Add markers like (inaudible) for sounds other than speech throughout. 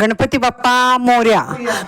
गणपती बाप्पा मोर्या.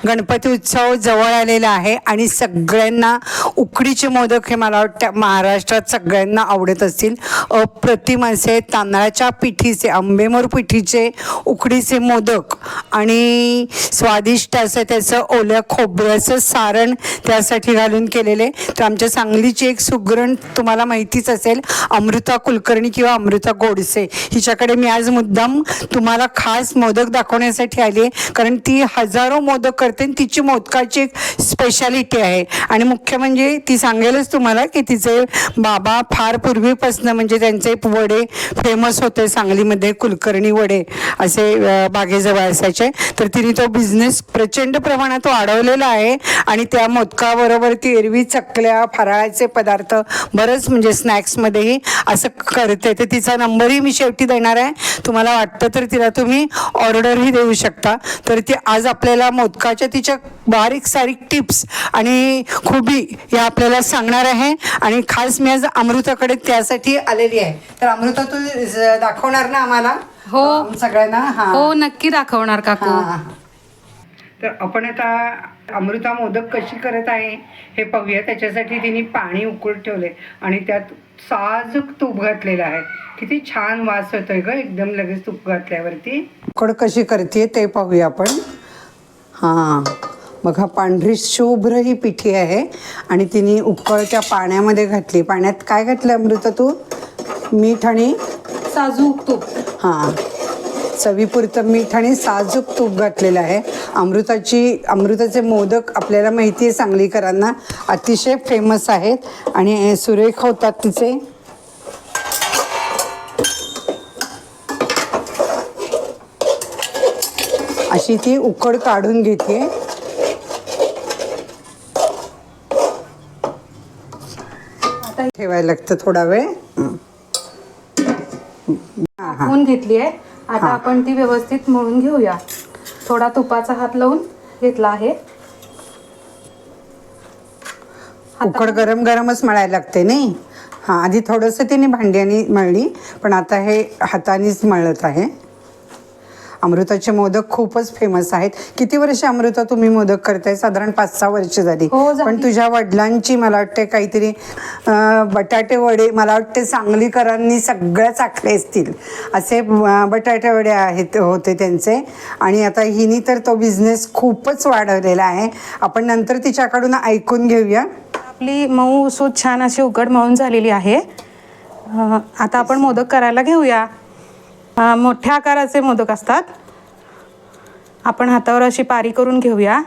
गणपती उत्सव जवळ आलेला आहे आणि सगळ्यांना उकडीचे मोदक हे मला वाटतं महाराष्ट्रात सगळ्यांना आवडत असतील. अप्रतिम असे तांदळाच्या पिठीचे आंबेमोर पिठीचे उकडीचे मोदक आणि स्वादिष्ट असं त्याचं ओल्या खोबऱ्याचं सारण त्यासाठी घालून केलेले. तर आमच्या सांगलीची एक सुगरण तुम्हाला माहितीच असेल अमृता कुलकर्णी किंवा अमृता गोडसे. हिच्याकडे मी आज मुद्दाम तुम्हाला खास मोदक दाखवण्यासाठी आली कारण ती हजारो मोदक करते आणि तिची मोदकाची एक स्पेशालिटी आहे. आणि मुख्य म्हणजे ती सांगेलच तुम्हाला की तिचे बाबा फार पूर्वीपासनं म्हणजे त्यांचे वडे फेमस होते सांगलीमध्ये कुलकर्णी वडे असे बागेजवळ असायचे तर तिने तो बिझनेस प्रचंड प्रमाणात वाढवलेला आहे. आणि त्या मोदकाबरोबर ती एरवी चकल्या फराळाचे पदार्थ बरंच म्हणजे स्नॅक्समध्येही असं करते. तर तिचा नंबरही मी शेवटी देणार आहे. तुम्हाला वाटतं तर तिला तुम्ही ऑर्डरही देऊ शकता. तर ती आज आपल्याला मोदकाच्या तिच्या बारीक सारीक टिप्स आणि खुबी या आपल्याला सांगणार आहे. आणि खास मी आज अमृताकडे त्यासाठी आलेली आहे. तर अमृता तू ज- दाखवणार ना आम्हाला? हो. सगळ्यांना? हा. हो नक्की दाखवणार काकू. हा. तर आपण आता अमृता मोदक कशी करत आहे हे पाहूया. त्याच्यासाठी तिने पाणी उकळत ठेवले आणि त्यात साजूक तूप घातलेलं आहे. किती छान वास होतोय ग. एकदम लगेच तूप घातल्यावरती. उकड कशी करते ते पाहूया आपण. हां हा पांढरी शुभ्र ही पिठी आहे आणि तिने उकळत्या पाण्यामध्ये घातली. पाण्यात काय घातलं अमृता तू? मीठ आणि? साजूक तूप. हां चवीपुरतं मीठ आणि साजूक तूप घातलेलं आहे. अमृताची अमृताचे मोदक आपल्याला माहिती आहे सांगलीकरांना. अतिशय फेमस आहेत आणि सुरेख होतात तिचे. अशी ती उकड काढून घेते. ठेवायला लागतं थोडा वेळ. हं. टाकून घेतली आहे. आता आपण ती व्यवस्थित मळून घेऊया. थोडा तुपाचा हात लावून घेतला आहे. उकड गरम गरमच मळायला लागते नाही? हां आधी थोडंसं तिने भांड्याने मळली पण आता हे हातानेच मळत आहे. अमृताचे मोदक खूपच फेमस आहेत. किती वर्ष अमृता तुम्ही मोदक करताय? साधारण पाच सहा वर्ष झाली. हो, झाली. पण तुझ्या वडिलांची मला वाटते काहीतरी अं, बटाटे वडे मला वाटते सांगलीकरांनी सगळ्या चाखले असतील. असे अं, बटाटे वडे आहेत होते त्यांचे. आणि आता हिनी तर तो बिझनेस खूपच वाढवलेला आहे. आपण नंतर तिच्याकडून ऐकून घेऊया. आपली मऊ सूत छान अशी उकड मळून झालेली आहे. अं, आता आपण मोदक करायला घेऊया. मोठ्या आकाराचे मोदक असतात. आपण हातावर अशी पारी करून घेऊया.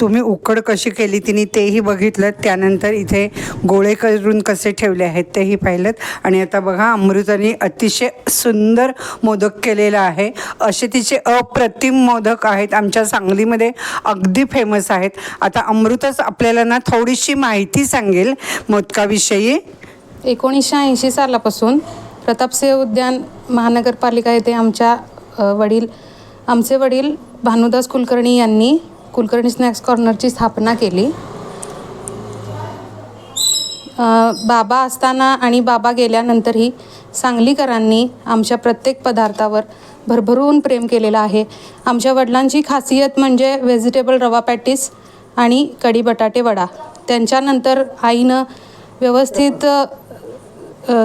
तुम्ही उकड कशी केली तिने तेही बघितलं. त्यानंतर इथे गोळे करून कसे ठेवले आहेत तेही पाहिलं आणि आता बघा अमृताने अतिशय सुंदर मोदक केलेला आहे. असे तिचे अप्रतिम मोदक आहेत. आमच्या सांगलीमध्ये अगदी फेमस आहेत. आता अमृतच आपल्याला ना थोडीशी माहिती सांगेल मोदकाविषयी. एकोणीसशे ऐंशी सालापासून प्रतापसिंह उद्यान महानगरपालिका येथे आमच्या वडील आमचे वडील भानुदास कुलकर्णी यांनी कुलकर्णी स्नॅक्स कॉर्नरची स्थापना केली. बाबा असताना आणि बाबा गेल्यानंतरही सांगलीकरांनी आमच्या प्रत्येक पदार्थावर भरभरून प्रेम केलेलं आहे. आमच्या वडिलांची खासियत म्हणजे व्हेजिटेबल रवा पॅटीस आणि कढी बटाटे वडा. त्यांच्यानंतर आईनं व्यवस्थित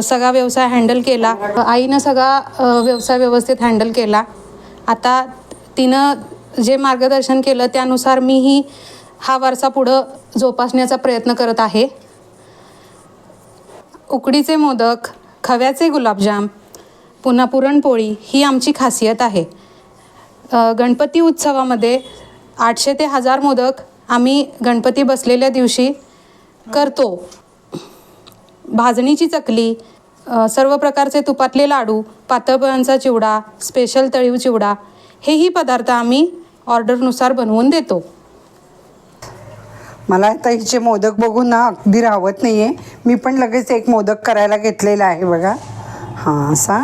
सगळा व्यवसाय हँडल केला. आईनं सगळा व्यवसाय व्यवस्थित हँडल केला. आता तिनं जे मार्गदर्शन केलं त्यानुसार मीही हा वारसा पुढं जोपासण्याचा प्रयत्न करत आहे. उकडीचे मोदक खव्याचे गुलाबजाम पुन्हा पुरणपोळी ही आमची खासियत आहे. गणपती उत्सवामध्ये आठशे ते हजार मोदक आम्ही गणपती बसलेल्या दिवशी करतो. भाजणीची चकली सर्व प्रकारचे तुपातले लाडू पातळपळांचा चिवडा स्पेशल तळीव चिवडा हेही पदार्थ आम्ही ऑर्डरनुसार बनवून देतो. मला आता हिचे मोदक बघून ना अगदी राहत नाही आहे मी पण लगेच एक मोदक करायला घेतलेला आहे बघा. हां असा.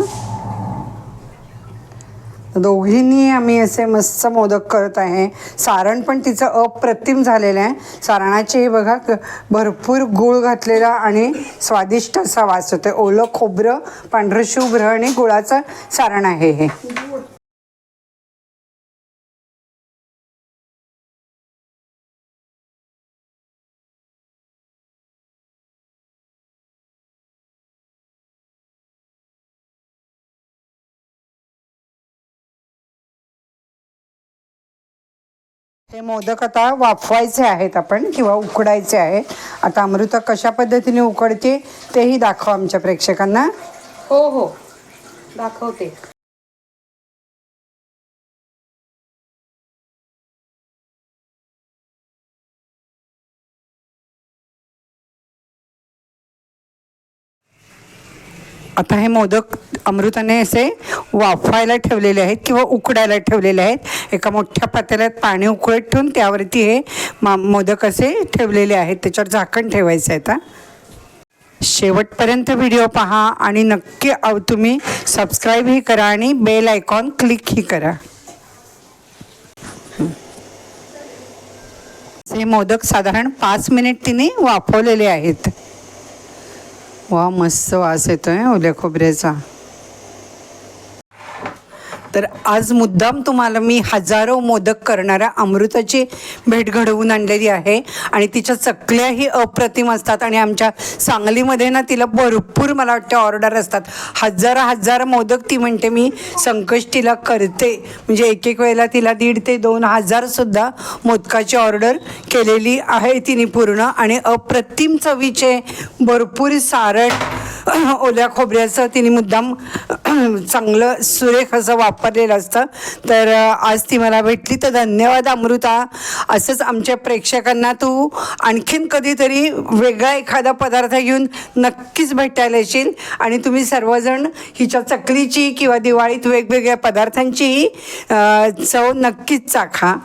दोघींनी आम्ही असे मस्त मोदक करत आहे. सारण पण तिचं अप्रतिम झालेलं आहे. सारणाचे हे बघा भरपूर गूळ घातलेला आणि स्वादिष्ट असा वास होतो ओलं खोबरं पांढरं शुभ्र आणि गुळाचं सारण आहे हे. हे मोदक आता वाफवायचे आहेत आपण किंवा उकडायचे आहेत. आता अमृता कशा पद्धतीने उकडते तेही दाखव आमच्या प्रेक्षकांना. हो हो. दाखवते. आता हे मोदक अमृताने असे वाफायला ठेवलेले आहेत किंवा उकडायला ठेवलेले आहेत. एका मोठ्या पातेल्यात पाणी उकळत ठेवून त्यावरती हे मा मोदक असे ठेवलेले आहेत. त्याच्यावर झाकण ठेवायचं आहे आता. शेवटपर्यंत व्हिडिओ पहा आणि नक्की अव- तुम्ही सबस्क्राईबही करा आणि बेल आयकॉन क्लिकही करा. हे मोदक साधारण पाच मिनिट तिने वाफवलेले आहेत. वा मस्त वास येतो आहे हो, ओल्या खोबऱ्याचा. तर आज मुद्दाम तुम्हाला मी हजारो मोदक करणाऱ्या अमृताची भेट घडवून आणलेली आहे. आणि तिच्या चकल्याही अप्रतिम असतात आणि आमच्या सांगलीमध्ये ना तिला भरपूर मला वाटतं ऑर्डर असतात. हजार हजार मोदक ती म्हणते मी संकष्टीला करते. म्हणजे एक एक वेळेला तिला दीड ते दोन हजारसुद्धा मोदकाची ऑर्डर केलेली आहे तिने पूर्ण. आणि अप्रतिम चवीचे भरपूर सारण ओल्या खोबऱ्याचं तिने मुद्दाम (clears throat) चांगलं सुरेख असं वापरलेलं असतं. तर आज ती मला भेटली. तर धन्यवाद अमृता. असंच आमच्या प्रेक्षकांना तू आणखीन कधीतरी वेगळा एखादा पदार्थ घेऊन नक्कीच भेटायला येशील. आणि तुम्ही सर्वजण हिच्या चकलीची किंवा दिवाळीत वेगवेगळ्या पदार्थांचीही चव नक्कीच चाखा.